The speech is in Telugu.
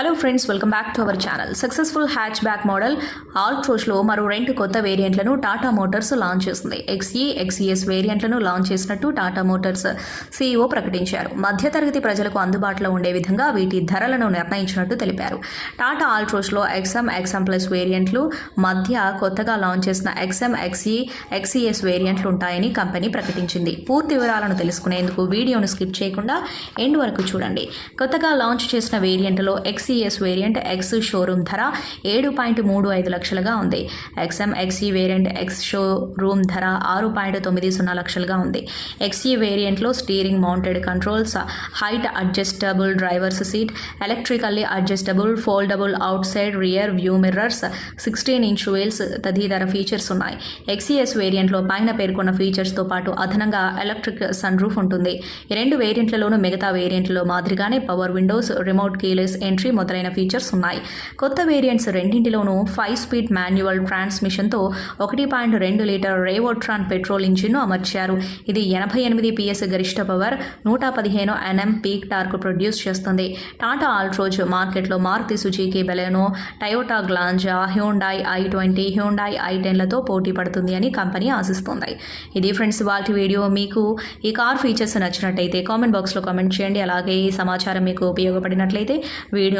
Hello friends welcome back to our channel successful hatchback model ఆల్ట్రోస్లో మరో రెండు కొత్త వేరియంట్లను టాటా మోటార్స్ లాంచ్ చేసింది. ఎక్స్ఈ ఎక్స్ఈఎస్ వేరియంట్లను లాంచ్ చేసినట్టు టాటా మోటార్స్ సీఈఓ ప్రకటించారు. మధ్యతరగతి ప్రజలకు అందుబాటులో ఉండే విధంగా వీటి ధరలను నిర్ణయించినట్టు తెలిపారు. టాటా ఆల్ట్రోస్లో ఎక్స్ఎం ఎక్స్ఎం ప్లస్ వేరియంట్లు మధ్య కొత్తగా లాంచ్ చేసిన ఎక్స్ఎం ఎక్స్ఈ ఎక్స్ఈఎస్ వేరియంట్లు ఉంటాయని కంపెనీ ప్రకటించింది. పూర్తి వివరాలను తెలుసుకునేందుకు వీడియోను స్కిప్ చేయకుండా ఎండ్ వరకు చూడండి. కొత్తగా లాంచ్ చేసిన వేరియంట్లో X XES variant ex showroom ధర ఏడు పాయింట్ మూడు ఐదు లక్షలుగా ఉంది. XM XE variant ex showroom ధర ఆరు పాయింట్ తొమ్మిది సున్నా లక్షలుగా ఉంది. XE వేరియంట్లో steering mounted controls height adjustable driver's seat electrically adjustable foldable outside rear view mirrors sixteen inch wheels తదితర ఫీచర్స్ ఉన్నాయి. ఎక్స్ఈఎస్ వేరియంట్లో పైన పేర్కొన్న ఫీచర్స్తో పాటు అదనంగా ఎలక్ట్రిక్ సన్ రూఫ్ ఉంటుంది రెండు వేరియంట్లలోనూ మిగతా వేరియంట్లో మాదిరిగానే power windows remote keyless entry మొదలైన ఫీచర్స్ ఉన్నాయి. కొత్త వేరియంట్స్ రెండింటిలోనూ ఫైవ్ స్పీడ్ మాన్యువల్ ట్రాన్స్మిషన్తో ఒకటి పాయింట్ రెండు లీటర్ రేవోట్రాన్ పెట్రోల్ ఇంజిన్ను అమర్చారు. ఇది ఎనభై ఎనిమిది పిఎస్ గరిష్ట పవర్ నూట పదిహేను ఎన్ఎం పీక్ టార్క్ ప్రొడ్యూస్ చేస్తుంది. టాటా ఆల్ట్రోజ్ మార్కెట్లో Maruti Suzuki Baleno Toyota Glanza Hyundai i twenty Hyundai i టెన్లతో పోటీ పడుతుంది అని కంపెనీ ఆశిస్తోంది. ఇది ఫ్రెండ్స్ వాటి వీడియో మీకు ఈ కార్ ఫీచర్స్ నచ్చినట్టయితే కామెంట్ బాక్స్లో కామెంట్ చేయండి. అలాగే ఈ సమాచారం మీకు ఉపయోగపడినట్లయితే వీడియో